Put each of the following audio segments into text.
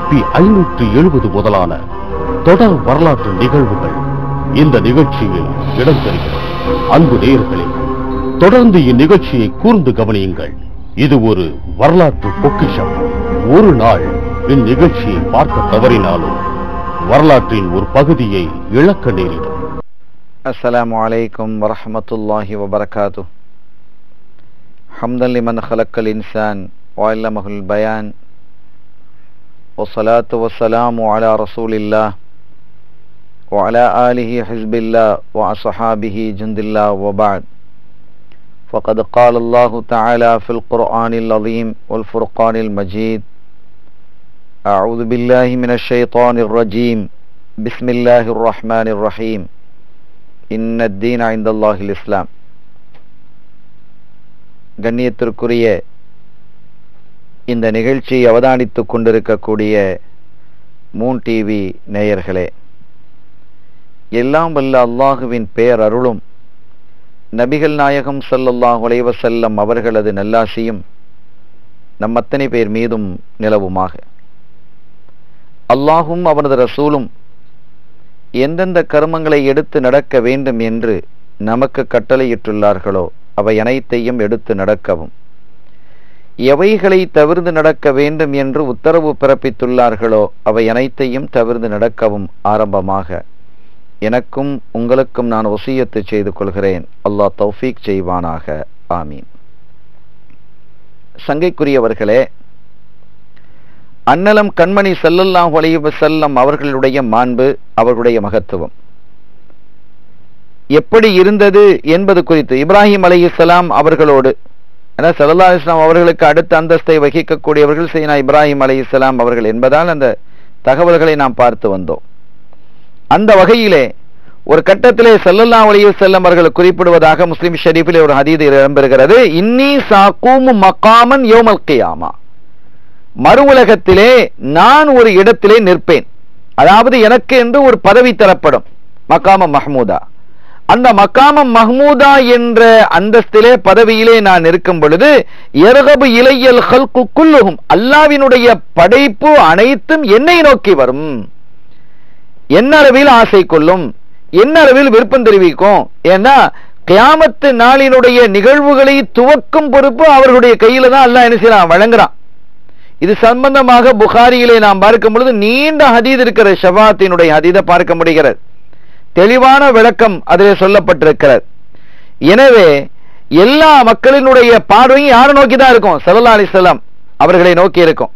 கிபி ஐநூற்று எழுபது முதலான தொடர் வரலாற்று நிகழ்வுகள் இந்த நிகழ்ச்சியில் இடம்பெறுகிறது. அன்பு நேயர்களே தொடர்ந்து இந்நிகழ்ச்சியை கூர்ந்து கவனியுங்கள். இது ஒரு வரலாற்று பொக்கிஷம். ஒரு நாள் இந்நிகழ்ச்சியை பார்க்க தவறினாலும் வரலாற்றின் ஒரு பகுதியை இழக்க நேரிடும். அஸ்லாம் வலைக்கம் வரமத்துல்லாஹி வபர்காத்து ஹம்தன் லிமன் ஹலக்கல் இன்சான் பயான். والصلاة والسلام على رسول الله وعلى آله حزب الله وأصحابه جند الله وبعد فقد قال الله تعالى في القرآن العظيم والفرقان المجيد أعوذ بالله من الشيطان الرجيم بسم الله الرحمن الرحيم இன்ன தீன் ஐந்தல்லாஹில் இஸ்லாம் கண்ணியத்திற்குரிய இந்த நிகழ்ச்சியை அவதானித்துக் கொண்டிருக்கக்கூடிய மூன் டிவி நேயர்களே எல்லாம் வல்ல அல்லாஹுவின் பெயர் அருளும் நபிகள் நாயகம் சல்லல்லாஹ் அலைஹி செல்லம் அவர்களது நல்லாசியும் நம் அத்தனை பேர் மீதும் நிலவுமாக. அல்லாஹும் அவனது ரசூலும் எந்தெந்த கர்மங்களை எடுத்து நடக்க வேண்டும் என்று நமக்கு கட்டளையிட்டுள்ளார்களோ அவை அனைத்தையும் எடுத்து நடக்கவும். எவைகளை தவிர்த்து நடக்க வேண்டும் என்று உத்தரவு பிறப்பித்துள்ளார்களோ அவை அனைத்தையும் தவிர்த்து நடக்கவும் ஆரம்பமாக. எனக்கும் உங்களுக்கும் நான் ஒசியத்து செய்து கொள்கிறேன். அல்லாஹ் தௌஃபீக் செய்வானாக. ஆமீன். சங்கைக்குரியவர்களே அன்னலம் கண்மணி செல்லல்லாம் அலைஹி செல்லம் அவர்களுடைய மாண்பு அவர்களுடைய மகத்துவம். எப்படி இருந்தது என்பது குறித்து இப்ராஹிம் அலையுசலாம் அவர்களோடு ஏன்னா சல்லா இஸ்லாம் அவர்களுக்கு அடுத்த அந்தஸ்தை வகிக்கக்கூடியவர்கள் சீனா இப்ராஹிம் அலைஹிஸ்ஸலாம் அவர்கள் என்பதால் அந்த தகவல்களை நாம் பார்த்து வந்தோம். அந்த வகையிலே ஒரு கட்டத்திலே சல்லல்லா அலைஹி செல்லும் அவர்கள் குறிப்பிடுவதாக முஸ்லிம் ஷெரீஃபில் ஒரு ஹதீது இடம்பெறுகிறது. இன்னி சாக்கூமு மகாமன் யோமல் கியாமா. மறு உலகத்திலே நான் ஒரு இடத்திலே நிற்பேன். அதாவது எனக்கு என்று ஒரு பதவி தரப்படும். மக்காம மஹமூதா. அந்த மக்காமம் மஹ்மூதா என்ற அந்தஸ்திலே பதவியிலே நான் இருக்கும் பொழுது எரகபு இலையல் ஹல்கு குல்லுகும் அல்லாவினுடைய படைப்பு அனைத்தும் என்னை நோக்கி வரும். என்ன அளவில் ஆசை கொள்ளும்? என்ன அளவில் விருப்பம் தெரிவிக்கும்? ஏன்னா கியாமத்து நாளினுடைய நிகழ்வுகளை துவக்கும் பொறுப்பு அவர்களுடைய கையில தான் அல்லாஹ் என்ன செய்யறான்? வழங்குறான். இது சம்பந்தமாக புகாரியிலே நாம் பார்க்கும் பொழுது நீண்ட ஹதீத் இருக்கிற ஷபாத்தினுடைய ஹதீதை பார்க்க முடிகிறது. தெளிவான விளக்கம் அதிலே சொல்லப்பட்டிருக்கிறது. எனவே எல்லா மக்களினுடைய பார்வையும் யாரை நோக்கி தான் இருக்கும் சல்லா அலிசல்லாம் அவர்களை நோக்கி இருக்கும்.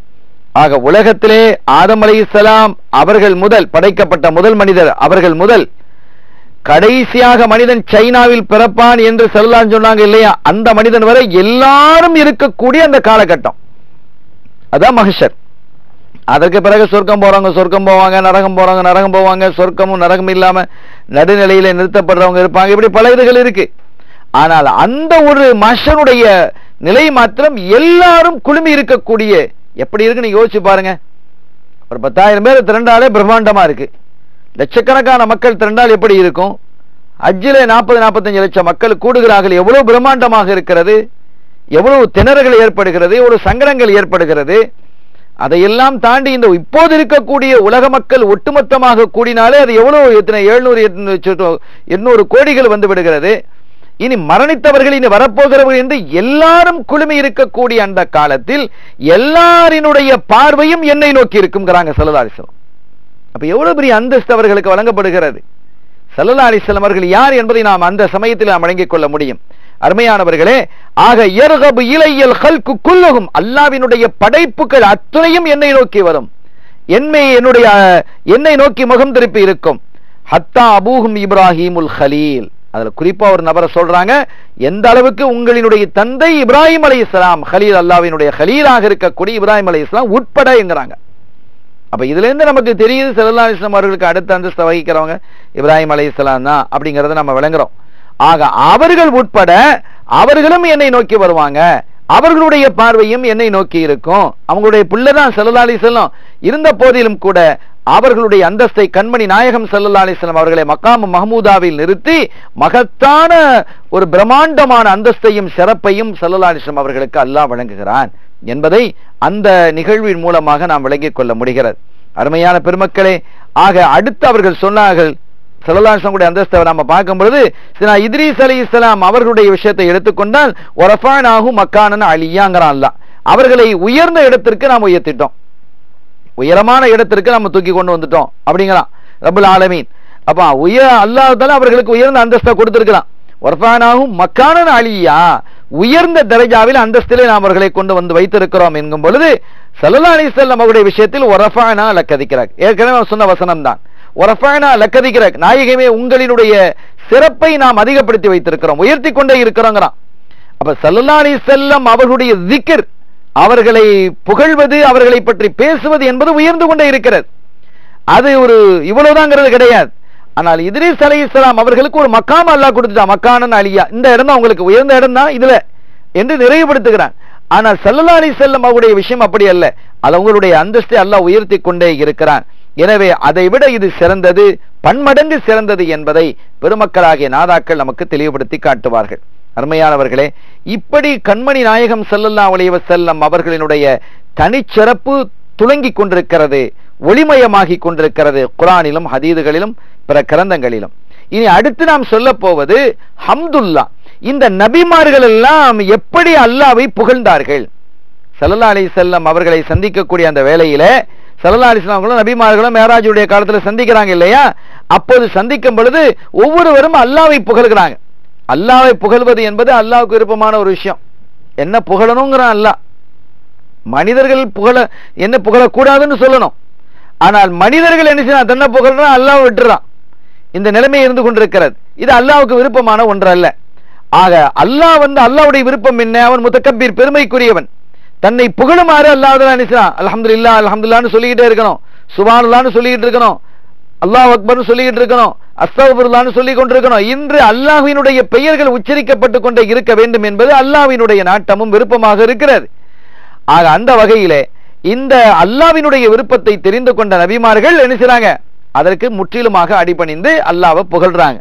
ஆக உலகத்திலே ஆதம் அலைஹிஸ்ஸலாம் அவர்கள் முதல் படைக்கப்பட்ட முதல் மனிதர் அவர்கள் முதல் கடைசியாக மனிதன் சைனாவில் பிறப்பான் என்று சொல்லலாம் சொன்னாங்க இல்லையா? அந்த மனிதன் வரை எல்லாரும் இருக்கக்கூடிய அந்த காலகட்டம். அதான் மகிஷர் அதற்கு பிறகு சொர்க்கம் போறவங்க சொர்க்கம் போவாங்க நரகம் போறவங்க நரகம் போவாங்க சொர்க்கமும் நரகம் இல்லாம நடுநிலையில நிறுத்தப்படுறவங்க இருப்பாங்க. இப்படி பல இதுகள் இருக்கு. ஆனால் அந்த ஒரு மஷனுடைய நிலை மாத்திரம் எல்லாரும் குழுமி இருக்கக்கூடிய எப்படி இருக்குன்னு யோசிச்சு பாருங்க. ஒரு பத்தாயிரம் பேர் திரண்டாலே பிரம்மாண்டமா இருக்கு. லட்சக்கணக்கான மக்கள் திரண்டால் எப்படி இருக்கும்? அஜில நாற்பது நாற்பத்தஞ்சு லட்சம் மக்கள் கூடுகிறார்கள். எவ்வளவு பிரம்மாண்டமாக இருக்கிறது? எவ்வளவு திணறுகள் ஏற்படுகிறது? எவ்வளவு சங்கடங்கள் ஏற்படுகிறது? அதையெல்லாம் தாண்டி இந்த இப்போது இருக்கக்கூடிய உலக மக்கள் ஒட்டுமொத்தமாக கூடினாலே அது எவ்வளவு எத்தனை எழுநூறு எண்ணூறு கோடிகள் வந்து விடுகிறது. இனி மரணித்தவர்கள் இனி வரப்போகிறவர்கள் என்று எல்லாரும் குழுமி இருக்கக்கூடிய அந்த காலத்தில் எல்லாரினுடைய பார்வையும் என்னை நோக்கி இருக்குங்கிறாங்க சல்லா அப்ப எவ்வளவு பெரிய அந்தஸ்து அவர்களுக்கு வழங்கப்படுகிறது? சல்லல்லா அலிஸ்லாம் அவர்கள் யார் என்பதை நாம் அந்த சமயத்தில் நாம் வழங்கிக் கொள்ள முடியும். அருமையானவர்களே ஆக எருகபு இலையல் ஹல்கு குல்லுகும் அல்லாவினுடைய படைப்புகள் அத்துணையும் என்னை நோக்கி வரும். என்னை என்னுடைய என்னை நோக்கி முகம் திருப்பி இருக்கும். ஹத்தா அபூஹும் இப்ராஹிமுல் ஹலீல். அதில் குறிப்பாக ஒரு நபரை சொல்றாங்க எந்த அளவுக்கு உங்களினுடைய தந்தை இப்ராஹிம் அலி இஸ்லாம் ஹலீல் அல்லாவினுடைய ஹலீலாக இருக்கக்கூடிய இப்ராஹிம் அலி இஸ்லாம் உட்பட என்கிறாங்க. அப்ப இதுல இருந்து நமக்கு தெரியுது சல்லா இஸ்லாம் அவர்களுக்கு அடுத்த அந்தஸ்தை வகிக்கிறவங்க இப்ராஹிம் அலி இஸ்லாம் தான் அப்படிங்கறத நம்ம விளங்குறோம். ஆக அவர்கள் உட்பட அவர்களும் என்னை நோக்கி வருவாங்க. அவர்களுடைய பார்வையும் என்னை நோக்கி இருக்கும். அவங்களுடைய பிள்ளைதான் செல்லலாளி செல்லும் இருந்த போதிலும் கூட அவர்களுடைய அந்தஸ்தை கண்மணி நாயகம் ஸல்லல்லாஹு அலைஹி அவர்களை மக்காமு மஹமூதாவில் நிறுத்தி மகத்தான ஒரு பிரம்மாண்டமான அந்தஸ்தையும் சிறப்பையும் ஸல்லல்லாஹு அலைஹி அவர்களுக்கு அல்லாஹ் வழங்குகிறான் என்பதை அந்த நிகழ்வின் மூலமாக நாம் விளங்கிக் கொள்ள முடிகிறது. அருமையான பெருமக்களே ஆக அடுத்து அவர்கள் சொன்னார்கள் சல்லாசனுடைய அந்தஸ்தை நாம பார்க்கும் பொழுது சினா இத்ரீஸ் அலி இஸ்லாம் அவர்களுடைய விஷயத்தை எடுத்துக்கொண்டால் ஒரஃபானாகும் மக்கானன் அழியாங்கிறான் அல்லாஹ் அவர்களை உயர்ந்த இடத்திற்கு நாம் உயர்த்திட்டோம். உயரமான இடத்திற்கு நம்ம தூக்கி கொண்டு வந்துட்டோம். அப்படிங்களாம். ரபுல் ஆலமீன். அப்ப உயர அல்லாததால அவர்களுக்கு உயர்ந்த அந்தஸ்தை கொடுத்துருக்கலாம். ஒர்ஃபானாகும் மக்கான அழியா உயர்ந்த தரஜாவில் அந்தஸ்திலே நாம் அவர்களை கொண்டு வந்து வைத்திருக்கிறோம் என்கும் பொழுது சல்லா அலி செல்லம் அவருடைய விஷயத்தில் ஒரஃபானா லக்கதிக்கிறார். ஏற்கனவே சொன்ன வசனம் தான். ஒரஃபானா லக்கதிக்கிறார். நாயகமே உங்களினுடைய சிறப்பை நாம் அதிகப்படுத்தி வைத்திருக்கிறோம். உயர்த்தி கொண்டே இருக்கிறோங்கிறான். அப்ப சல்லா அலி செல்லம் அவர்களுடைய திக்கர் அவர்களை புகழ்வது அவர்களை பற்றி பேசுவது என்பது உயர்ந்து கொண்டே இருக்கிறது. அது ஒரு இவ்வளவுதாங்கிறது கிடையாது. ஆனால் இத்ரீஸ் அலி இஸ்லாம் அவர்களுக்கு ஒரு மக்காம அல்லாஹ் கொடுத்துட்டான். மக்கானன் அலியா இந்த இடம் தான் உங்களுக்கு உயர்ந்த இடம் தான் இதுல என்று நிறைவுபடுத்துகிறான். ஆனால் சல்லல்லா அலி செல்லம் அவருடைய விஷயம் அப்படி அல்ல. அது அவங்களுடைய அந்தஸ்தை அல்லாஹ் உயர்த்தி கொண்டே இருக்கிறான். எனவே அதை விட இது சிறந்தது பன்மடங்கு சிறந்தது என்பதை பெருமக்களாகிய நாதாக்கள் நமக்கு தெளிவுபடுத்தி காட்டுவார்கள். அருமையானவர்களே இப்படி கண்மணி நாயகம் செல்லல்லா அலைஹி செல்லம் அவர்களினுடைய தனிச்சிறப்பு துளங்கிக் கொண்டிருக்கிறது ஒளிமயமாகிக் கொண்டிருக்கிறது குரானிலும் ஹதீதுகளிலும் பிற கிரந்தங்களிலும். இனி அடுத்து நாம் சொல்ல போவது ஹம்துல்லா. இந்த நபிமார்கள் எல்லாம் எப்படி அல்லாவை புகழ்ந்தார்கள்? சல்லல்லா அலி செல்லம் அவர்களை சந்திக்கக்கூடிய அந்த வேளையில சல்லல்லா அலிஸ்லாம்களும் நபிமார்களும் மேராஜுடைய காலத்தில் சந்திக்கிறாங்க இல்லையா? அப்போது சந்திக்கும் பொழுது ஒவ்வொருவரும் அல்லாவை புகழ்கிறாங்க. அல்லாவை புகழ்வது என்பது அல்லாவுக்கு விருப்பமான ஒரு விஷயம். என்ன புகழணுங்கிறான் அல்லாஹ். மனிதர்கள் புகழ என்ன புகழக்கூடாதுன்னு சொல்லணும். ஆனால் மனிதர்கள் என்ன செய்யணும் தன்னை புகழ்றான் அல்லாஹ் விட்டுறான். இந்த நிலைமை இருந்து கொண்டிருக்கிறது. இது அல்லாவுக்கு விருப்பமான ஒன்று அல்ல ஆக அல்லாஹ் வந்து அல்லாவுடைய விருப்பம் என்ன? அவன் முத்தக்கபீர் பெருமைக்குரியவன். தன்னை புகழுமாறு அல்லாஹ் நினைச்சான் இல்லா அலமதுல்லான்னு சொல்லிக்கிட்டே இருக்கணும். சுபானுல்லான்னு சொல்லிக்கிட்டு இருக்கணும். அல்லாஹ் அக்பர்னு சொல்லிக்கிட்டு இருக்கணும். அஸ்தகுல்லான்னு சொல்லி கொண்டிருக்கணும். இன்று அல்லாஹினுடைய பெயர்கள் உச்சரிக்கப்பட்டு கொண்டே இருக்க வேண்டும் என்பது அல்லாஹினுடைய நாட்டமும் விருப்பமாக இருக்கிறது. ஆக அந்த வகையிலே இந்த அல்லாவினுடைய விருப்பத்தை தெரிந்து கொண்ட நபிமார்கள் என்ன செய்றாங்க? அதற்கு முற்றிலுமாக அடிபணிந்து அல்லாவை புகழ்றாங்க.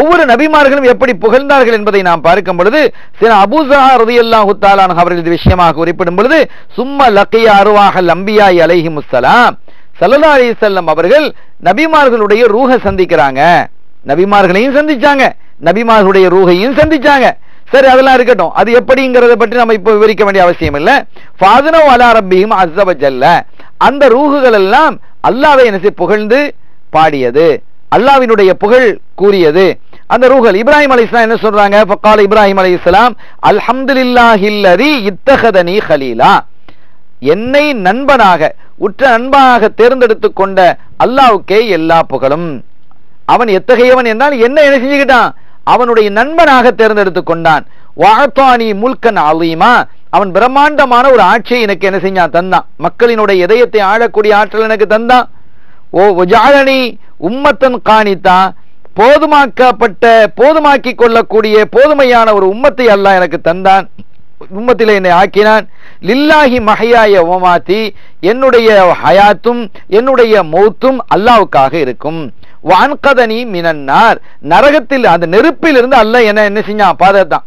ஒவ்வொரு நபிமார்களும் எப்படி புகழ்ந்தார்கள் என்பதை நாம் பார்க்கும் பொழுது சில அபூசா ரதியல்லாஹு தாலான் அவர்கள் இது விஷயமாக குறிப்பிடும் பொழுது சும்ம லக்கிய அருவாக லம்பியாய் அலைஹி முஸ்ஸலாம் சல்லல்லா அலிசல்லம் அவர்கள் நபிமார்களுடைய ரூஹ சந்திக்கிறாங்க. நபிமார்களையும் சந்திச்சாங்க. நபிமார்களுடைய ரூகையும் சந்திச்சாங்க. சரி அதெல்லாம் இருக்கட்டும். அது எப்படிங்கிறத பற்றி நம்ம இப்போ விவரிக்க வேண்டிய அவசியம் இல்லை. ஃபாதனோ அலா ரப்பியும் அஸ்ஸவஜல்ல அந்த ரூகுகள் எல்லாம் அல்லாவை என்ன புகழ்ந்து பாடியது. அல்லாவினுடைய புகழ் கூறியது. அந்த ரூகல் இப்ராஹிம் அலைஹிஸ்ஸலாம் என்ன சொல்றாங்க? இப்ராஹிம் இப்ராஹிம் இஸ்லாம் அல்ஹம்துலில்லாஹில்லதி இத்தகதனி ஹலீலா. என்னை நண்பனாக உற்ற நண்பனாக தேர்ந்தெடுத்து கொண்ட அல்லாவுக்கே எல்லா புகழும். அவன் எத்தகையவன் என்றால் என்ன என்ன செஞ்சுக்கிட்டான்? அவனுடைய நண்பனாக தேர்ந்தெடுத்து கொண்டான். வாழ்த்தானி முல்கன் அலீமா. அவன் பிரம்மாண்டமான ஒரு ஆட்சியை எனக்கு என்ன செஞ்சான் தந்தான். மக்களினுடைய இதயத்தை ஆளக்கூடிய ஆற்றல் எனக்கு தந்தான். ஓ ஜாலனி உம்மத்தன் காணித்தா. போதுமாக்கப்பட்ட போதுமாக்கி கொள்ளக்கூடிய போதுமையான ஒரு உம்மத்தை அல்லாஹ் எனக்கு தந்தான். உம்மத்தில் என்னை ஆக்கினான். லில்லாஹி மஹையாய ஓமாத்தி என்னுடைய ஹயாத்தும் என்னுடைய மௌத்தும் அல்லாவுக்காக இருக்கும். வான்கதனி மினன்னார். நரகத்தில் அந்த நெருப்பிலிருந்து அல்ல என்ன என்ன செஞ்சான்? பாதுகாத்தான்.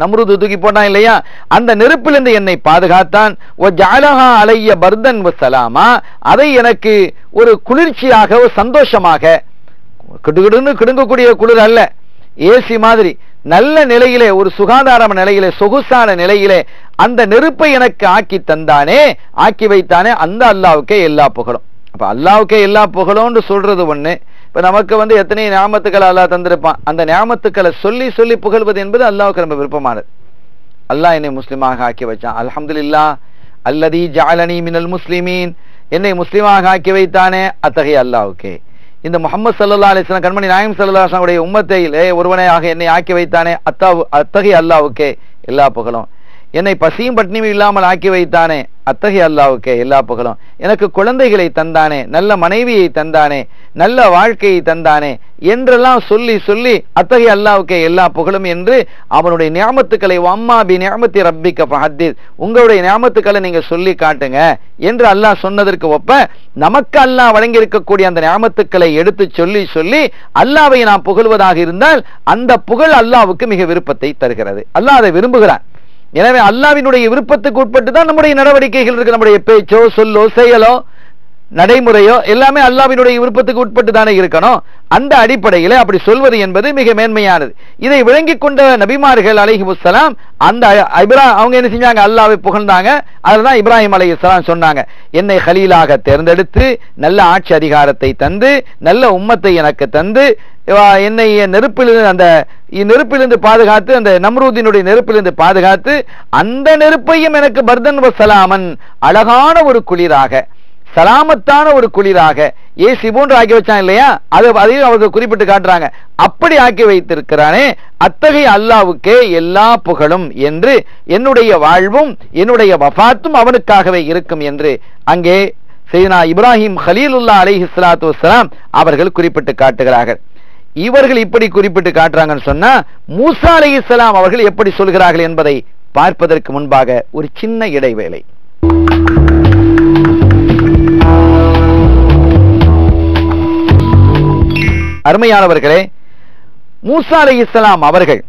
நம்ருது தூக்கி போட்டான் இல்லையா? அந்த நெருப்பிலிருந்து என்னை பாதுகாத்தான். ஓ ஜாலஹா அலைய பர்தன் சலாமா அதை எனக்கு ஒரு குளிர்ச்சியாக ஒரு சந்தோஷமாக கிடுகிடுன்னு கிடுங்கக்கூடிய குளிர் அல்ல. ஏசி மாதிரி நல்ல நிலையிலே ஒரு சுகாதாரம நிலையிலே சொகுசான நிலையிலே அந்த நெருப்பை எனக்கு ஆக்கி தந்தானே ஆக்கி வைத்தானே அந்த அல்லாவுக்கே எல்லா புகழும். அப்ப அல்லாவுக்கே எல்லா புகழும்னு சொல்றது ஒண்ணு. இப்ப நமக்கு வந்து எத்தனை ஞாபத்துக்கள் அல்லாஹ் தந்திருப்பான்? அந்த ஞாபத்துக்களை சொல்லி சொல்லி புகழ்வது என்பது அல்லாவுக்கு ரொம்ப விருப்பமானது. அல்லாஹ் என்னை முஸ்லிமாக ஆக்கி வச்சான் அல்ஹம்துலில்லா அல்லதி ஜாலனி மினல் முஸ்லிமீன். என்னை முஸ்லிமாக ஆக்கி வைத்தானே அத்தகைய அல்லாவுக்கே. இந்த முகமது சல்லா அலிஸ்லாம் கண்மணி நாயம் சல்லா உடைய உம்மத்தையிலே ஒருவனையாக என்னை ஆக்கி வைத்தானே அத்தாவு அத்தகைய அல்லாவுக்கே எல்லா புகழும். என்னை பசியும் பட்னியும் இல்லாமல் ஆக்கி வைத்தானே. அத்தகைய அல்லாவுக்கே எல்லா புகழும். எனக்கு குழந்தைகளை தந்தானே நல்ல மனைவியை தந்தானே நல்ல வாழ்க்கையை தந்தானே என்றெல்லாம் சொல்லி சொல்லி அத்தகைய அல்லாவுக்கே எல்லா புகழும் என்று அவனுடைய ஞாபத்துக்களை அம்மா பி ஞாபத்தி ரப்பிக்க பஹத்தீர் உங்களுடைய ஞாபத்துக்களை நீங்க சொல்லி காட்டுங்க என்று அல்லாஹ் சொன்னதற்கு ஒப்ப நமக்கு அல்லாஹ் வழங்கி இருக்கக்கூடிய அந்த ஞாபத்துக்களை எடுத்து சொல்லி சொல்லி அல்லாவை நாம் புகழ்வதாக இருந்தால் அந்த புகழ் அல்லாவுக்கு மிக விருப்பத்தை தருகிறது. அல்லாஹ் அதை விரும்புகிறான். எனவே அல்லாவினுடைய விருப்பத்துக்கு உட்பட்டு தான் நம்முடைய நடவடிக்கைகள் இருக்கு. நம்முடைய பேச்சோ சொல்லோ செயலோ நடைமுறையோ எல்லாமே அல்லாவினுடைய விருப்பத்துக்கு உட்பட்டு தானே இருக்கணும். அந்த அடிப்படையில் அப்படி சொல்வது என்பது மிக மேன்மையானது. இதை விளங்கி கொண்ட நபிமார்கள் அலஹி முஸ்ஸலாம் அந்த இப்ரா அவங்க என்ன செஞ்சாங்க? அல்லாவை புகழ்ந்தாங்க. அதுதான் இப்ராஹிம் அலி இஸ்லாம் சொன்னாங்க என்னை ஹலீலாக தேர்ந்தெடுத்து நல்ல ஆட்சி அதிகாரத்தை தந்து நல்ல உம்மத்தை எனக்கு தந்து என்னை நெருப்பிலிருந்து அந்த நெருப்பிலிருந்து பாதுகாத்து அந்த நம்ரூதினுடைய நெருப்பிலிருந்து பாதுகாத்து அந்த நெருப்பையும் எனக்கு பர்தன் வசலாமன் அழகான ஒரு குளிராக சலாமத்தான ஒரு குளிராக ஏசி போன்று ஆக்கி வச்சான் இல்லையா? அது அதையும் அவர்கள் குறிப்பிட்டு காட்டுறாங்க. அப்படி ஆக்கி வைத்திருக்கிறானே அத்தகைய அல்லாவுக்கே எல்லா புகழும் என்று என்னுடைய வாழ்வும் என்னுடைய வஃபாத்தும் அவனுக்காகவே இருக்கும் என்று அங்கே செய்தனா இப்ராஹிம் ஹலீலுல்லா அலிஹி சலாத்து வலாம் அவர்கள் குறிப்பிட்டு காட்டுகிறார்கள். இவர்கள் இப்படி குறிப்பிட்டு காட்டுறாங்கன்னு சொன்னா மூசா அலைஹிஸ்ஸலாம் அவர்கள் எப்படி சொல்கிறார்கள் என்பதை பார்ப்பதற்கு முன்பாக ஒரு சின்ன இடைவேளை. அருமையானவர்களே மூசா அலைஹிஸ்ஸலாம் அவர்கள்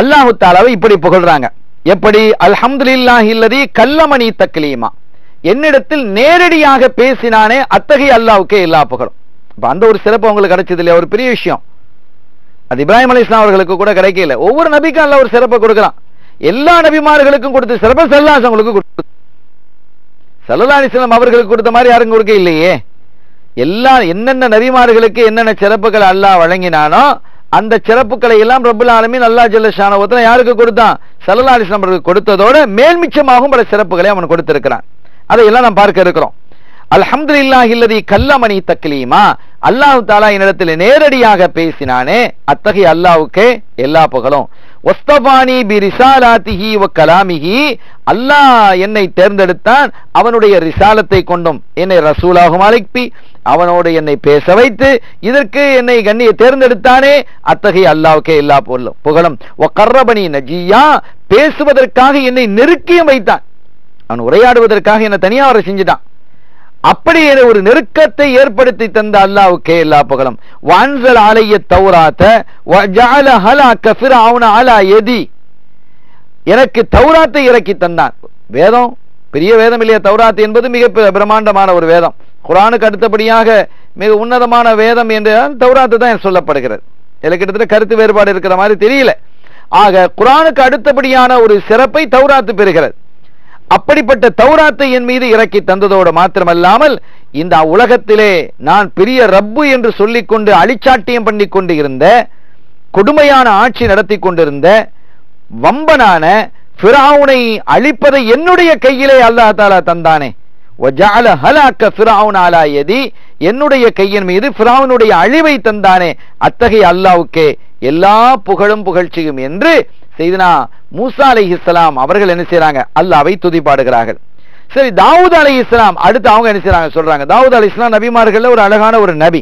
அல்லாஹு தாலாவை இப்படி புகழ்றாங்க. எப்படி? அல்ஹம்துலில்லாஹி இல்லதி கல்லமணி தக்லீமா. என்னிடத்தில் நேரடியாக பேசினானே அத்தகைய அல்லாவுக்கே எல்லா புகழும். இப்போ அந்த ஒரு சிறப்பு உங்களுக்கு கிடைச்சது இல்லையா? ஒரு பெரிய விஷயம். அது இப்ராஹிம் அலி இஸ்லாம் அவர்களுக்கு கூட கிடைக்கல. ஒவ்வொரு நபிக்கும் அல்ல ஒரு சிறப்பை கொடுக்கலாம் எல்லா நபிமார்களுக்கும் கொடுத்த சிறப்பை செல்லாசங்களுக்கு கொடுத்து சல்லா அலிஸ்லாம் அவர்களுக்கு கொடுத்த மாதிரி யாரும் கொடுக்க இல்லையே எல்லா என்னென்ன நபிமார்களுக்கு என்னென்ன சிறப்புகள் அல்லாஹ் வழங்கினானோ அந்த சிறப்புகளை எல்லாம் ரப்புல் ஆலமின் அல்லா ஜல்லஷான யாருக்கு கொடுத்தான்? சல்லா அலிஸ்லாம் கொடுத்ததோடு மேல்மிச்சமாகவும் பல சிறப்புகளை அவன் கொடுத்திருக்கிறான். அதையெல்லாம் நாம் பார்க்க இருக்கிறோம். அல்ஹம்துலில்லாஹி இல்லதி கல்லமணி தக்லீமா. அல்லாஹ் தாலா என்னிடத்தில் நேரடியாக பேசினானே. அத்தகைய அல்லாஹ்வுக்கே எல்லா புகழும். ஒஸ்தபானி பி ரிசாலாத்திஹி வ கலாமிஹி. அல்லாஹ் என்னை தேர்ந்தெடுத்தான். அவனுடைய ரிசாலத்தை கொண்டும் என்னை ரசூலாகும் அழைப்பி. அவனோடு என்னை பேச வைத்து இதற்கு என்னை கண்ணிய தேர்ந்தெடுத்தானே. அத்தகைய அல்லாவுக்கே எல்லா பொருளும் புகழும். ஒ கர்ரபணி நஜியா. பேசுவதற்காக என்னை நெருக்கியும் வைத்தான். அவன் உரையாடுவதற்காக என்னை தனியாக அவரை செஞ்சுட்டான். அப்படி ஒரு நெருக்கத்தை ஏற்படுத்தி தந்த அல்லாவுக்கே எல்லா புகழும். வான்சல் ஆலைய தௌராத்த அலா எனக்கு தௌராத்தை இறக்கி தந்தான். வேதம் பெரிய வேதம் இல்லையா? தௌராத் என்பது மிக பிரம்மாண்டமான ஒரு வேதம். குரானுக்கு அடுத்தபடியாக மிக உன்னதமான வேதம் என்று தௌராத்து தான் சொல்லப்படுகிறது. இதுல கிட்டத்தட்ட கருத்து வேறுபாடு இருக்கிற மாதிரி தெரியல. ஆக குரானுக்கு அடுத்தபடியான ஒரு சிறப்பை தௌராத்து பெறுகிறது. அப்படிப்பட்ட தௌராத்தை என் மீது இறக்கி தந்ததோடு மாத்திரமல்லாமல் இந்த உலகத்திலே நான் பெரிய ரப்பு என்று சொல்லிக்கொண்டு அழிச்சாட்டியம் பண்ணி கொண்டு இருந்த கொடுமையான ஆட்சி நடத்தி கொண்டிருந்த வம்பனான ஃபிராவுனை அழிப்பதை என்னுடைய கையிலே அல்லாஹ் தாலா தந்தானே. ஹலாக்க என்னுடைய கையின் மீது ஃபிரௌனுடைய அழிவை தந்தானே. அத்தகைய அல்லாவுக்கே எல்லா புகழும் புகழ்ச்சியும் என்று செய்தனா? மூசா அலைஹிஸ்ஸலாம் அவர்கள் என்ன செய்றாங்க? துதி துதிப்பாடுகிறார்கள். சரி தாவூத் அலைஹிஸ்ஸலாம் அடுத்து அவங்க என்ன செய்றாங்க சொல்றாங்க? தாவூத் அலை இஸ்லாம் நபிமார்கள் ஒரு அழகான ஒரு நபி.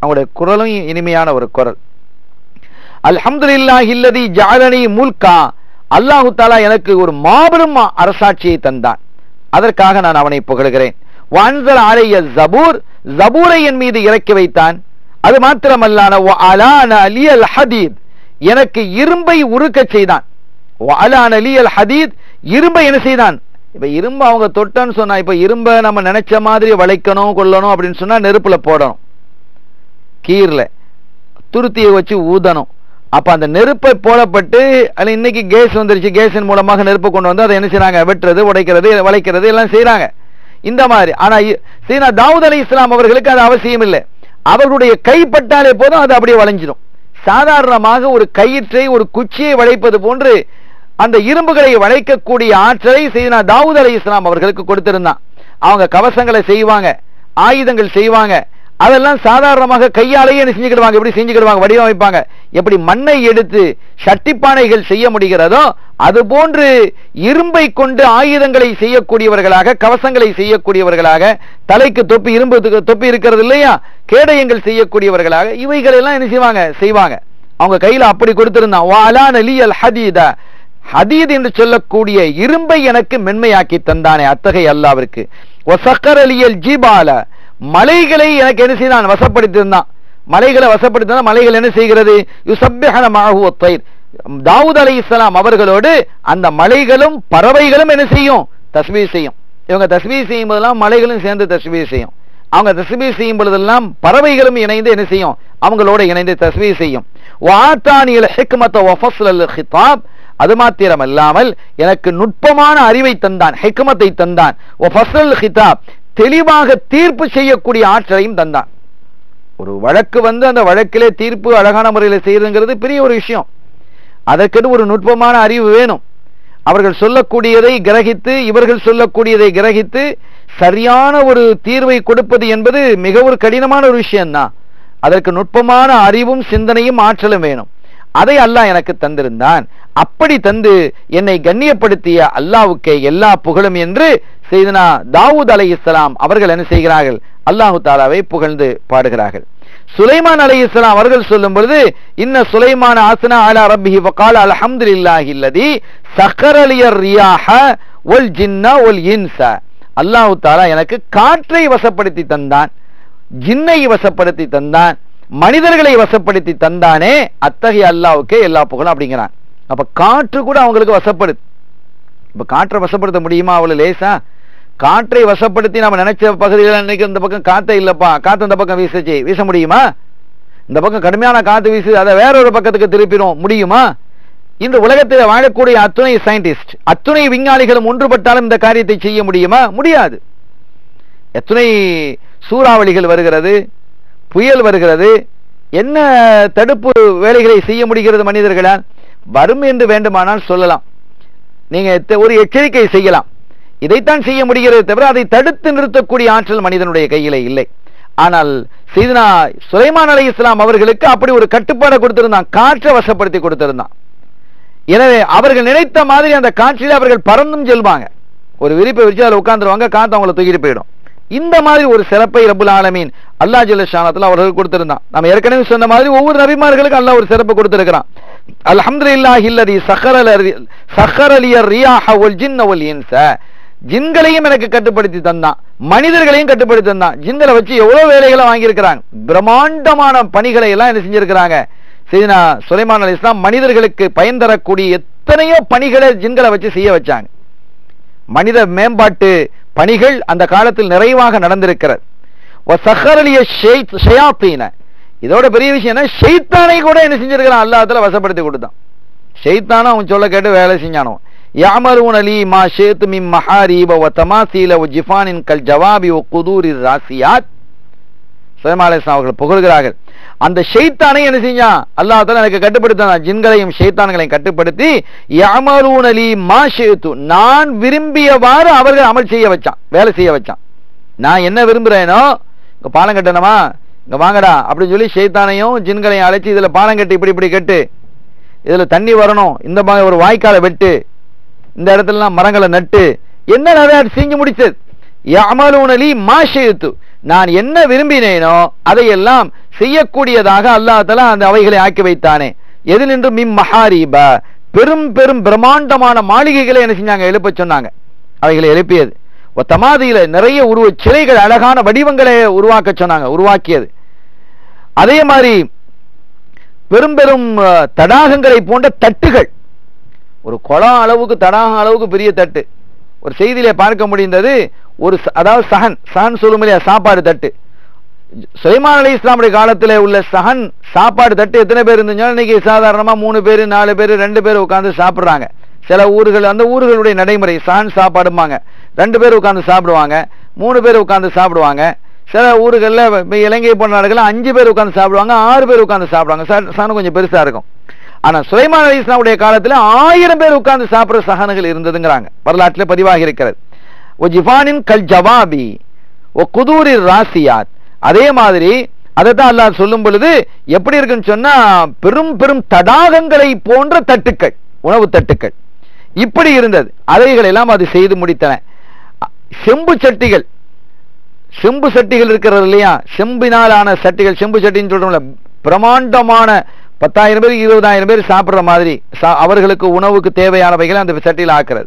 அவங்களுடைய குரலும் இனிமையான ஒரு குரல். அல்ஹம்துலில்லாஹி இல்லதி ஜாலனி முல்கா. அல்லாஹு தாலா எனக்கு ஒரு மாபெரும் அரசாட்சியை தந்தான். அதற்காக நான் அவனை புகழ்கிறேன். வான்சல் ஆலைய ஜபூர் ஜபூரை என் மீது இறக்கி வைத்தான். அது மாத்திரமல்லான வ அலி அல் ஹதீத். எனக்கு இரும்பை உருக்கச் செய்தான். ஹதீத் இரும்பை என்ன செய்தான்? இப்ப இரும்பு அவங்க தொட்டன்னு சொன்னா இப்ப இரும்பை நம்ம நினைச்ச மாதிரி வளைக்கணும் கொள்ளணும் அப்படின்னு சொன்னா நெருப்புல போடணும். கீர்ல துருத்தியை வச்சு ஊதணும். அப்ப அந்த நெருப்பை போடப்பட்டு அது இன்னைக்கு கேஸ் வந்துருச்சு கேஸின் மூலமாக நெருப்பை கொண்டு வந்து அதை என்ன செய்யறாங்க வெட்டுறது உடைக்கிறது வளைக்கிறது எல்லாம் செய்யறாங்க இந்த மாதிரி. ஆனா சீனா தாவூத் அலி இஸ்லாம் அவர்களுக்கு அது அவசியம் இல்லை அவர்களுடைய கைப்பட்டாலே போதும் அது அப்படியே வளைஞ்சிடும் சாதாரணமாக ஒரு கயிற்றை ஒரு குச்சியை வளைப்பது போன்று அந்த இரும்புகளை வளைக்கக்கூடிய ஆற்றலை செய்தனா தாவூத் அலி இஸ்லாம் அவர்களுக்கு கொடுத்திருந்தான். அவங்க கவசங்களை செய்வாங்க ஆயுதங்கள் செய்வாங்க. அதெல்லாம் சாதாரணமாக கையாலேயே என்ன செஞ்சுக்கிடுவாங்க? எப்படி செஞ்சுக்கிடுவாங்க? வடிவமைப்பாங்க. எப்படி மண்ணை எடுத்து சட்டிப்பானைகள் செய்ய முடிகிறதோ அது போன்று இரும்பை கொண்டு ஆயுதங்களை செய்யக்கூடியவர்களாக கவசங்களை செய்யக்கூடியவர்களாக தலைக்கு தொப்பி இரும்பு தொப்பி இருக்கிறது இல்லையா? கேடயங்கள் செய்யக்கூடியவர்களாக இவைகளெல்லாம் என்ன செய்வாங்க? செய்வாங்க. அவங்க கையில் அப்படி கொடுத்திருந்தான். வாலான லியல் ஹதீத. ஹதீத் என்று சொல்லக்கூடிய இரும்பை எனக்கு மென்மையாக்கி தந்தானே அத்தகைய அல்லாவிற்கு. ஒசக்கரலியல் ஜீபால. மலைகளை எனக்கு என்ன செய்தான்? வசப்படுத்தியிருந்தான். மலைகளை வசப்படுத்தினா மலைகள் என்ன செய்கிறது? யுசப்பிஹன மாஹு தயிர் தாவூத் அலி இஸ்லாம் அவர்களோடு அந்த மலைகளும் பறவைகளும் என்ன செய்யும்? தஸ்பீ செய்யும். இவங்க தஸ்பீ செய்யும் போதெல்லாம் மலைகளும் சேர்ந்து தஸ்பீ செய்யும். அவங்க தஸ்பீ செய்யும் பொழுதெல்லாம் பறவைகளும் இணைந்து என்ன செய்யும்? அவங்களோட இணைந்து தஸ்பீ செய்யும். வாத்தானியில் ஹிக்மத்த வஃபஸ்லல் ஹிதாப். அது மாத்திரம் அல்லாமல் எனக்கு நுட்பமான அறிவை தந்தான் ஹெக்மத்தை தந்தான். ஹிதாப். தெளிவாக தீர்ப்பு செய்யக்கூடிய ஆற்றலையும் தந்தான். ஒரு வழக்கு வந்து அந்த வழக்கிலே தீர்ப்பு அழகான முறையில் செய்யறதுங்கிறது பெரிய ஒரு விஷயம். அதற்கென்று ஒரு நுட்பமான அறிவு வேணும். அவர்கள் சொல்லக்கூடியதை கிரகித்து இவர்கள் சொல்லக்கூடியதை கிரகித்து சரியான ஒரு தீர்வை கொடுப்பது என்பது மிக ஒரு கடினமான ஒரு விஷயம்தான். அதற்கு நுட்பமான அறிவும் சிந்தனையும் ஆற்றலும் வேணும். அதை அல்லாஹ் எனக்கு தந்திருந்தான். அப்படி தந்து என்னை கண்ணியப்படுத்திய அல்லாவுக்கே எல்லா புகழும் என்று செய்தனா தாவூத் அலை இஸ்லாம் அவர்கள் என்ன செய்கிறார்கள்? அல்லாஹு தாலாவை புகழ்ந்து பாடுகிறார்கள். சுலைமான் அலை இஸ்லாம் அவர்கள் சொல்லும் பொழுது இன்ன சுலைமான் ஆசனா அலா ரப்பிஹி வக்கால் அல்ஹம்துலில்லாஹி இல்லாஹில்லதி சக்கரலியர் ரியாஹ ஒல் ஜின்னா ஒல் இன்ச. அல்லாஹு தாலா எனக்கு காற்றை வசப்படுத்தி தந்தான் ஜின்னை வசப்படுத்தி தந்தான் மனிதர்களை வசப்படுத்தி தந்தானே அத்தகைய அல்லாவுக்கே எல்லா புகழும் அப்படிங்கிறான். அப்ப காற்று கூட அவங்களுக்கு வசப்படுது. இப்ப காற்றை வசப்படுத்த முடியுமா? அவ்வளவு லேசா? காற்றை வசப்படுத்தி நம்ம நினைச்ச பகுதியில் இன்னைக்கு இந்த பக்கம் காத்தே இல்லப்பா. காத்து இந்த பக்கம் வீசுச்சு. வீச முடியுமா? இந்த பக்கம் கடுமையான காத்து வீசு அதை வேற ஒரு பக்கத்துக்கு திருப்பிடும் முடியுமா? இந்த உலகத்தில் வாழக்கூடிய அத்துணை சயின்டிஸ்ட் அத்துணை விஞ்ஞானிகளும் ஒன்றுபட்டாலும் இந்த காரியத்தை செய்ய முடியுமா? முடியாது. எத்தனை சூறாவளிகள் வருகிறது புயல் வருகிறது என்ன தடுப்பு வேலைகளை செய்ய முடிகிறது மனிதர்களால்? வரும் என்று வேண்டுமானால் சொல்லலாம். நீங்க எத்த- ஒரு எச்சரிக்கை செய்யலாம். இதைத்தான் செய்ய முடிகிறது தவிர அதை தடுத்து நிறுத்தக்கூடிய ஆற்றல் மனிதனுடைய கையிலே இல்லை. ஆனால் சீதனா சுலைமான் அலி இஸ்லாம் அவர்களுக்கு அப்படி ஒரு கட்டுப்பாடை கொடுத்திருந்தான். காற்றை வசப்படுத்தி கொடுத்திருந்தான். எனவே அவர்கள் நினைத்த மாதிரி அந்த காற்றிலே அவர்கள் பறந்தும் செல்வாங்க. ஒரு விரிப்பை விரிச்சு அதில் உட்காந்துருவாங்க காத்து அவங்கள தூக்கிட்டு போயிடும். இந்த மாதிரி ஒரு சிறப்பை ரபுல் ஆலமீன் அல்லா ஜல்லஷானத்தில் அவர்கள் கொடுத்திருந்தான். நம்ம ஏற்கனவே சொன்ன மாதிரி ஒவ்வொரு நபிமார்களுக்கும் அல்லா ஒரு சிறப்பு கொடுத்திருக்கிறான். அல்ஹம்துலில்லாஹி அல்லதி சஹரல சஹரலியர் ரியாஹ ஒல் ஜின்ன ஒல் இன்ச. ஜின்களையும் எனக்கு கட்டுப்படுத்தி தந்தான். மனிதர்களையும் கட்டுப்படுத்தி தந்தான். ஜின்களை வச்சு எவ்வளவு வேலைகளை வாங்கியிருக்கிறாங்க? பிரம்மாண்டமான பணிகளை எல்லாம் என்ன செஞ்சிருக்கிறாங்க? செய்தினா சுலைமான் அலி இஸ்லாம் மனிதர்களுக்கு பயன் தரக்கூடிய எத்தனையோ பணிகளை ஜின்களை வச்சு செய்ய வச்சாங்க. மனித மேம்பாட்டு பணிகள் அந்த காலத்தில் நிறைவாக நடந்திருக்கிறது. இதோட பெரிய விஷயம் என்ன? ஷெய்தானை கூட என்ன செஞ்சிருக்கிறான்? அல்லாத்துல வசப்படுத்தி கொடுத்தான். ஷெய்தானும் அவன் சொல்ல கேட்டு வேலை செஞ்சானோ யாமரூன் அலி மா ஷேத்து மிம் மஹாரீப வ தமாசீல ஒ ஜிஃபானின் கல் ஜவாபி ஒ குதூரி ராசியாத். சுலைமாலேஸ்லாம் அவர்கள் புகழ்கிறார்கள். அந்த ஷெய்தானை என்ன செஞ்சான்? அல்லாஹ் எனக்கு கட்டுப்படுத்தான் ஜின்களையும் ஷெய்தான்களையும் கட்டுப்படுத்தி யமரூன் அலி மா ஷேத்து நான் விரும்பியவாறு அவர்கள் அமல் செய்ய வச்சான் வேலை செய்ய வச்சான். நான் என்ன விரும்புகிறேனோ இங்கே பாலம் கட்டணுமா? இங்கே வாங்கடா அப்படின்னு சொல்லி ஷெய்தானையும் ஜின்களையும் அழைச்சி இதில் பாலம் கட்டு இப்படி இப்படி கட்டு. இதில் தண்ணி வரணும் இந்த மாதிரி ஒரு வாய்க்காலை வெட்டு. இந்த இடத்துலலாம் மரங்களை நட்டு என்ன நிறைய செஞ்சு முடிச்சது யமலூனலி மாஷித்து நான் என்ன விரும்பினேனோ அதையெல்லாம் செய்யக்கூடியதாக அல்லாஹ் அந்த அவைகளை ஆக்கி வைத்தானே. எது நின்று மிம் மஹாரீப. பெரும் பெரும் பிரம்மாண்டமான மாளிகைகளை என்ன செஞ்சாங்க? எழுப்ப சொன்னாங்க. அவைகளை எழுப்பியது. தமாதியில நிறைய உருவ சிலைகள் அழகான வடிவங்களை உருவாக்க சொன்னாங்க உருவாக்கியது. அதே மாதிரி பெரும் பெரும் தடாகங்களை போன்ற தட்டுகள் ஒரு குளம் அளவுக்கு தடாகம் அளவுக்கு பெரிய தட்டு. ஒரு செய்தியிலே பார்க்க முடிந்தது ஒரு ச- அதாவது சஹன் சஹன் சொல்லும் இல்லையா சாப்பாடு தட்டு. சுலைமான் அலி இஸ்லாமுடைய காலத்தில் உள்ள சஹன் சாப்பாடு தட்டு எத்தனை பேர் இருந்துச்சோ இன்னைக்கு சாதாரணமாக மூணு பேர் நாலு பேர் ரெண்டு பேர் உட்காந்து சாப்பிட்றாங்க. சில ஊர்கள் அந்த ஊர்களுடைய நடைமுறை சஹன் சாப்பாடுமாங்க ரெண்டு பேர் உட்காந்து சாப்பிடுவாங்க மூணு பேர் உட்காந்து சாப்பிடுவாங்க. சில ஊர்களில் இப்போ இலங்கை போன்ற நாடுகளில் அஞ்சு பேர் உட்காந்து சாப்பிடுவாங்க ஆறு பேர் உட்காந்து சாப்பிடுவாங்க. சார் சஹன் கொஞ்சம் பெருசாக இருக்கும். ஆனா சுலைமான் அலி இஸ்லாமுடைய காலத்துல ஆயிரம் பேர் உட்கார்ந்து சாப்பிடுற சகனங்கள் இருந்ததுங்கிறாங்க. வரலாற்றில் பதிவாகி இருக்கிறது ஜிஃபானின் கல் ஜவாபி ஓ குதூரி ராசியாத். அதே மாதிரி அதை தான் அல்லாஹ் சொல்லும் பொழுது எப்படி இருக்குன்னு சொன்னா பெரும் பெரும் தடாகங்களை போன்ற தட்டுக்கள் உணவு தட்டுக்கள். இப்படி இருந்தது. அதைகள் எல்லாம் அது செய்து முடித்தன. செம்பு சட்டிகள். செம்பு சட்டிகள் இருக்கிறது இல்லையா? செம்பினாலான சட்டிகள் செம்பு சட்டின்னு சொல்றோம்ல பிரமாண்டமான பத்தாயிரம் பேர் இருபதாயிரம் பேர் சாப்பிட்ற மாதிரி சா- அவர்களுக்கு உணவுக்கு தேவையானவைகளை அந்த சட்டியில் ஆக்குறது.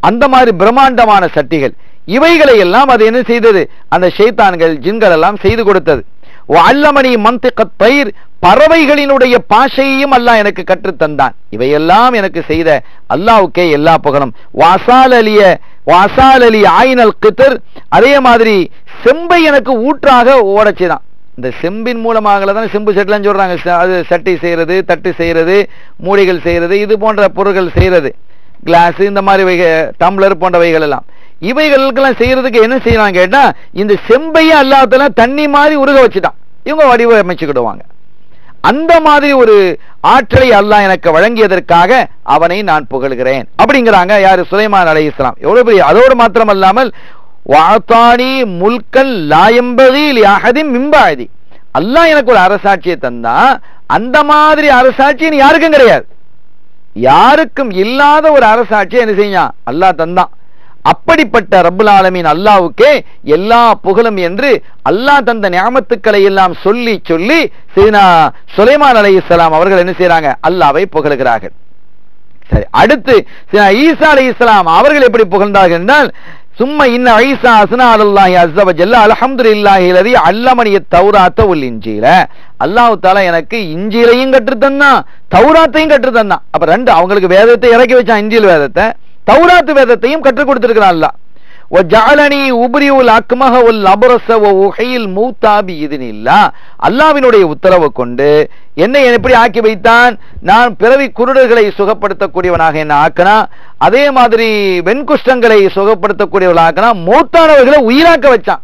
அந்த மாதிரி பிரம்மாண்டமான சட்டிகள். இவைகளை எல்லாம் அது என்ன செய்தது? அந்த ஷைத்தான்கள் ஜின்கள் எல்லாம் செய்து கொடுத்தது. அல்லமணி மந்திக பயிர் பறவைகளினுடைய பாஷையையும் அல்லாஹ் எனக்கு கற்றுத் தந்தான். இவையெல்லாம் எனக்கு செய்த அல்லாவுக்கே எல்லா புகழும். வாசால் அலிய வாசால் அலி ஆயினல் கித்தர் அதே மாதிரி செம்பை எனக்கு ஊற்றாக ஓடச் இந்த செம்பின் மூலமாக தான் செம்பு செட்டுலாம் சொல்கிறாங்க அது சட்டி செய்கிறது தட்டு செய்கிறது மூடிகள் செய்கிறது இது போன்ற பொருட்கள் செய்கிறது கிளாஸு இந்த மாதிரி வைக டம்ளர் போன்றவைகள் எல்லாம் இவைகளுக்கெல்லாம் செய்கிறதுக்கு என்ன செய்யலாம் கேட்டால் இந்த செம்பையே அல்லாதெல்லாம் தண்ணி மாதிரி உருக வச்சுட்டான். இவங்க வடிவமைச்சுக்கிடுவாங்க. அந்த மாதிரி ஒரு ஆற்றலை அல்லாஹ் எனக்கு வழங்கியதற்காக அவனை நான் புகழ்கிறேன். அப்படிங்கிறாங்க யாரு? சுலைமான் அலை இஸ்லாம் எவ்வளவு பெரிய அதோடு மாத்திரம் அல்லாமல் வாத்தானி முல்கன் லாயம்பதி அகதி மிம்பாதி அல்லாஹ் எனக்கு ஒரு அரசாட்சியை தந்தா அந்த மாதிரி அரசாட்சின்னு யாருக்கும் கிடையாது. யாருக்கும் இல்லாத ஒரு அரசாட்சியை என்ன செய்யா அல்லாஹ் தந்தான் அப்படிப்பட்ட ரப்புல் ஆலமீன் அல்லாஹ்வுக்கே எல்லா புகழும் என்று அல்லாஹ் தந்த ஞாமத்துக்களை எல்லாம் சொல்லி சொல்லி சீனா சுலைமான் அலைஹிஸ்ஸலாம் அவர்கள் என்ன செய்யறாங்க அல்லாவை புகழுகிறார்கள். சரி அடுத்து ஈசா அலி இஸ்லாம் அவர்கள் எப்படி புகழ்ந்தார்கள் என்றால் சும்மா இன்ன ஐசா அஸ்னா அலல்லாஹி அஸ்ஸ வஜல்ல அல்ஹம்துலில்லாஹி லதி அல்லமனிய தௌராத்த உல் இன்ஜீல. அல்லாஹு தஆலா எனக்கு இன்ஜீலையும் கற்று தந்தான் தௌராத்தையும் கற்றுத் தந்தான் அப்ப ரெண்டு அவங்களுக்கு வேதத்தை இறக்கி வச்சான் இன்ஜீல் வேதத்தை. தௌராத் வேதத்தையும் கற்றுக் கொடுத்துருக்கிறான் அல்லாஹ். ஜாலனி உபரி உல் அக்மஹ உல் அபரச உகையில் மூத்தாபி இதுனில்லா அல்லாவினுடைய உத்தரவை கொண்டு என்னை எப்படி ஆக்கி வைத்தான். நான் பிறவி குருடர்களை சுகப்படுத்தக்கூடியவனாக என்ன ஆக்கினா அதே மாதிரி வெண்குஷ்டங்களை சுகப்படுத்தக்கூடியவர்களாக மூத்தானவர்களை உயிராக்க வச்சான்.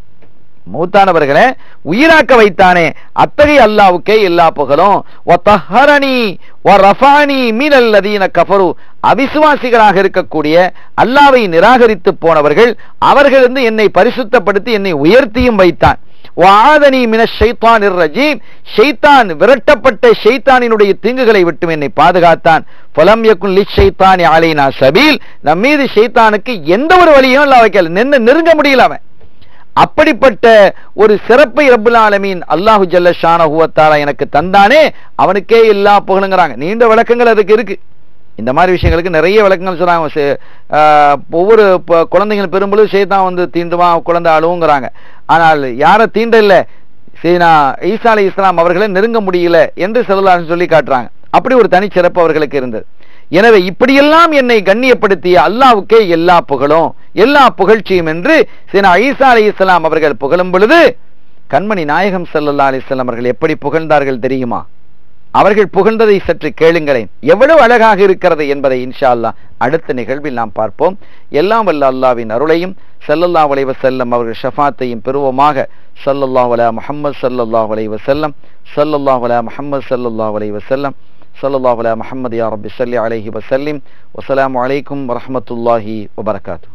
மூத்தானவர்களை உயிராக்க வைத்தானே. அத்தகைய அல்லாவுக்கே எல்லா புகழும். வத்தஹரணி வரஃபானி மீனல்லதீன கஃபரு. அவிசுவாசிகளாக இருக்கக்கூடிய அல்லாவை நிராகரித்து போனவர்கள் அவர்கள் வந்து என்னை பரிசுத்தப்படுத்தி என்னை உயர்த்தியும் வைத்தான். வாதனி மின ஷைத்தான் ரஜீம். ஷைத்தான் விரட்டப்பட்ட ஷைத்தானினுடைய தீங்குகளை விட்டு என்னை பாதுகாத்தான். புலம் யக்குன் லி ஷைத்தானி அலைனா சபீல். நம் மீது ஷைத்தானுக்கு எந்த ஒரு வழியும் அல்லாஹ் வைக்கல நின்று நெருங்க முடியல அவன். அப்படிப்பட்ட ஒரு சிறப்பை ரப்புல் ஆலமீன் அல்லாஹு ஜல்ல ஷானஹுவத்தாரா எனக்கு தந்தானே அவனுக்கே எல்லா புகழுங்கிறாங்க. நீண்ட விளக்கங்கள் அதுக்கு இருக்கு. இந்த மாதிரி விஷயங்களுக்கு நிறைய விளக்கங்கள் சொல்கிறாங்க சே- ஒவ்வொரு குழந்தைகள் பெரும்பொழுது சேத்தான் வந்து தீண்டுவான் குழந்தை அழுவுங்கிறாங்க. ஆனால் யாரை தீண்ட இல்லை சீனா ஈசா அலி இஸ்லாம் அவர்களை நெருங்க முடியல என்று செல்லலான்னு சொல்லி காட்டுறாங்க. அப்படி ஒரு தனிச்சிறப்பு அவர்களுக்கு இருந்தது. எனவே இப்படியெல்லாம் என்னை கண்ணியப்படுத்திய அல்லாவுக்கே எல்லா புகழும் எல்லா புகழ்ச்சியும் என்று சீனா ஈசா அலி இஸ்லாம் அவர்கள் புகழும் பொழுது கண்மணி நாயகம் சல்லல்லா அலிஸ்லாம் அவர்கள் எப்படி புகழ்ந்தார்கள் தெரியுமா? அவர்கள் புகழ்ந்ததை சற்று கேளுங்களேன். எவ்வளவு அழகாக இருக்கிறது என்பதை இன்ஷா அல்லாஹ் அடுத்த நிகழ்வில் நாம் பார்ப்போம். எல்லாம் வல்ல அல்லாவின் அருளையும் சல்லல்லா வலைவ செல்லம் அவர்கள் ஷஃபாத்தையும் பெறுவோமாக. சல்லல்லா வலா முஹம்மது சல்லல்லா வலைவ செல்லம் சல்லல்லா வலா முஹம்மது சல்லல்லா வலைவ செல்லம் صلى الله على محمد يا رب صل عليه وسلم والسلام عليكم ورحمة الله وبركاته.